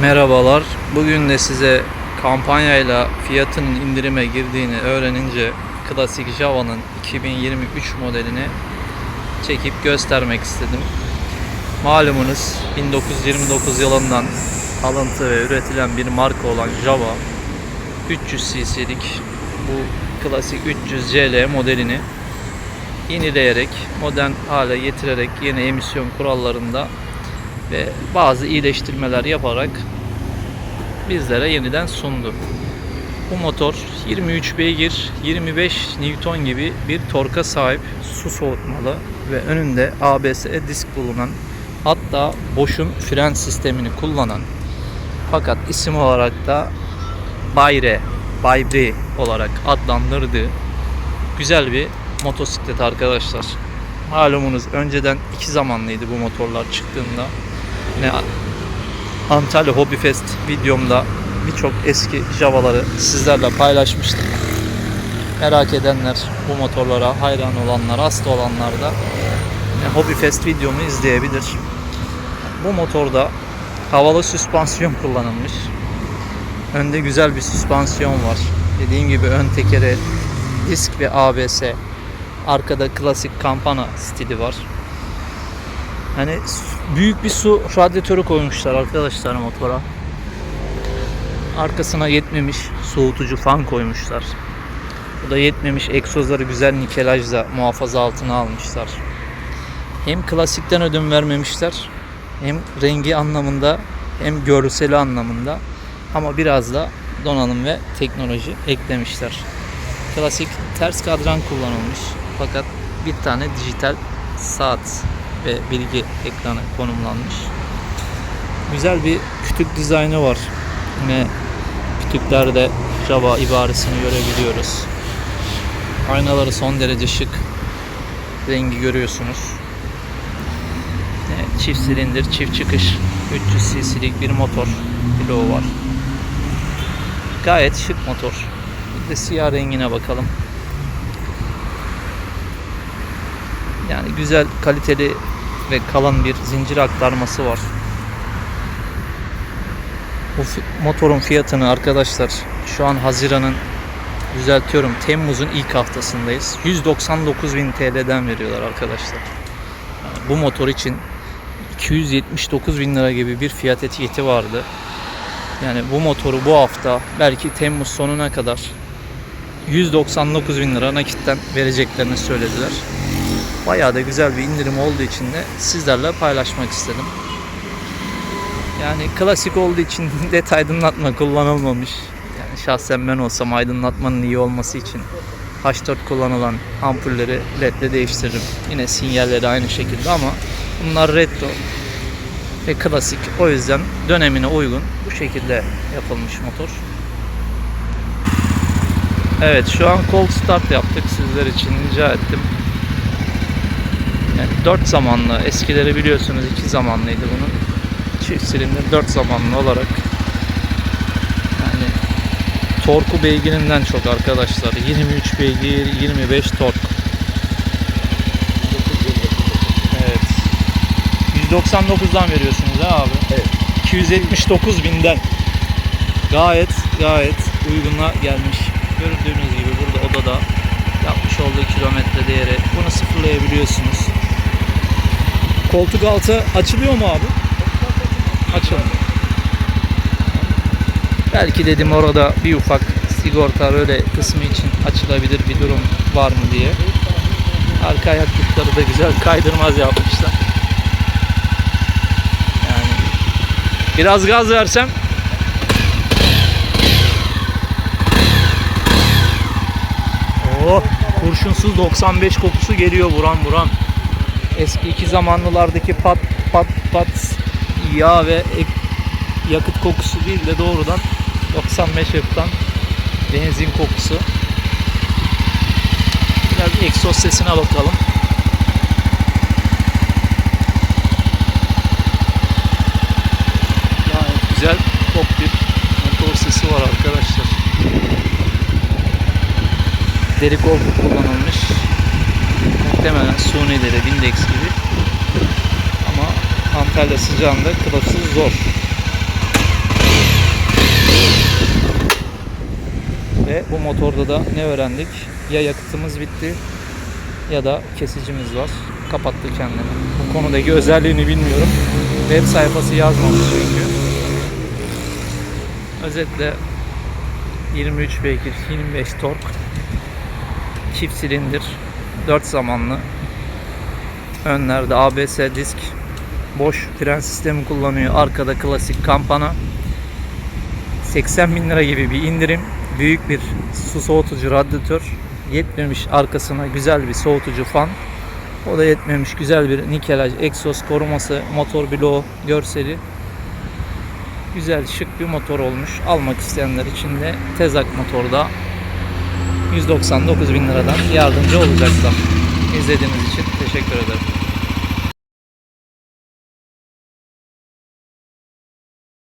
Merhabalar. Bugün de size kampanyayla fiyatının indirime girdiğini öğrenince klasik Java'nın 2023 modelini çekip göstermek istedim. Malumunuz 1929 yılından alıntı ve üretilen bir marka olan Java 300 cc'lik bu klasik 300 CL modelini yenileyerek modern hale getirerek yeni emisyon kurallarında ve bazı iyileştirmeler yaparak bizlere yeniden sundu. Bu motor 23 beygir, 25 Newton gibi bir torka sahip su soğutmalı ve önünde ABS disk bulunan hatta boşun fren sistemini kullanan fakat isim olarak da Bayre, Baybre olarak adlandırdığı güzel bir motosiklet arkadaşlar. Malumunuz önceden iki zamanlıydı bu motorlar çıktığında. Yine Antalya Hobby Fest videomda birçok eski Java'ları sizlerle paylaşmıştım. Merak edenler, bu motorlara hayran olanlar, hasta olanlar da yine Hobby Fest videomu izleyebilir. Bu motorda havalı süspansiyon kullanılmış. Önde güzel bir süspansiyon var. Dediğim gibi ön tekere disk ve ABS. Arkada klasik kampana stili var. Hani büyük bir su radyatörü koymuşlar arkadaşlar motora. Arkasına yetmemiş soğutucu fan koymuşlar. Bu da yetmemiş egzozları güzel nikelajla muhafaza altına almışlar. Hem klasikten ödün vermemişler hem rengi anlamında hem görseli anlamında ama biraz da donanım ve teknoloji eklemişler. Klasik ters kadran kullanılmış fakat bir tane dijital saat ve bilgi ekranı konumlanmış. Güzel bir kütük dizaynı var. Yine kütüklerde Java ibaresini görebiliyoruz. Aynaları son derece şık. Rengi görüyorsunuz. Evet, çift silindir, çift çıkış 300 cc'lik bir motor bloğu var. Gayet şık motor. Bir de siyah rengine bakalım. Yani güzel kaliteli ve kalın bir zincir aktarması var. Bu motorun fiyatını arkadaşlar şu an Haziran'ın düzeltiyorum Temmuz'un ilk haftasındayız. 199.000 TL'den veriyorlar arkadaşlar. Bu motor için 279 bin lira gibi bir fiyat etiketi vardı. Yani bu motoru bu hafta belki Temmuz sonuna kadar 199 bin lira nakitten vereceklerini söylediler. Bayağı da güzel bir indirim olduğu için de sizlerle paylaşmak istedim. Yani klasik olduğu için led aydınlatma kullanılmamış. Yani şahsen ben olsam aydınlatmanın iyi olması için H4 kullanılan ampulleri ledle değiştiririm. Yine sinyalleri aynı şekilde ama bunlar retro ve klasik. O yüzden dönemine uygun bu şekilde yapılmış motor. Evet şu an cold start yaptık sizler için rica ettim. Yani 4 zamanlı eskileri biliyorsunuz 2 zamanlıydı bunun. Çift silindir 4 zamanlı olarak yani torku beygirinden çok arkadaşlar. 23 beygir, 25 tork. Evet. 199'dan veriyorsunuz ha abi. Evet. 279 binden. Gayet gayet uyguna gelmiş. Gördüğünüz gibi burada odada yapmış olduğu kilometre değeri. Bunu sıfırlayabiliyorsunuz. Koltuk altı açılıyor mu abi? Açılıyor. Belki dedim orada bir ufak sigorta öyle kısmı için açılabilir bir durum var mı diye. Arka ayaklıkları da güzel kaydırmaz yapmışlar. Yani biraz gaz versem Oh, kurşunsuz 95 kokusu geliyor buram buram. Eski iki zamanlılardaki pat pat pat yağ ve yakıt kokusu değil de doğrudan 95 yapılan benzin kokusu. Biraz bir egzoz sesine bakalım. Gayet güzel tok bir motor sesi var arkadaşlar. Deri koltuk kullanılmış muhtemelen Sunilere, Windex gibi. Ama Antalya sıcağında kılıfsız zor. Ve bu motorda da ne öğrendik? Ya yakıtımız bitti ya da kesicimiz var. Kapattı kendini. Bu konudaki özelliğini bilmiyorum. Web sayfası yazmamış çünkü. Özetle 23 beygir, 25 tork, çift silindir, 4 zamanlı, önlerde ABS disk, boş fren sistemi kullanıyor, arkada klasik kampana, 80 bin lira gibi bir indirim, büyük bir su soğutucu radyatör, yetmemiş arkasına güzel bir soğutucu fan, o da yetmemiş güzel bir nikelaj egzoz koruması, motor bloğu görseli, güzel şık bir motor olmuş. Almak isteyenler için de Tezak motorda 199 bin liradan yardımcı olacaklar. İzlediğiniz için teşekkür ederim.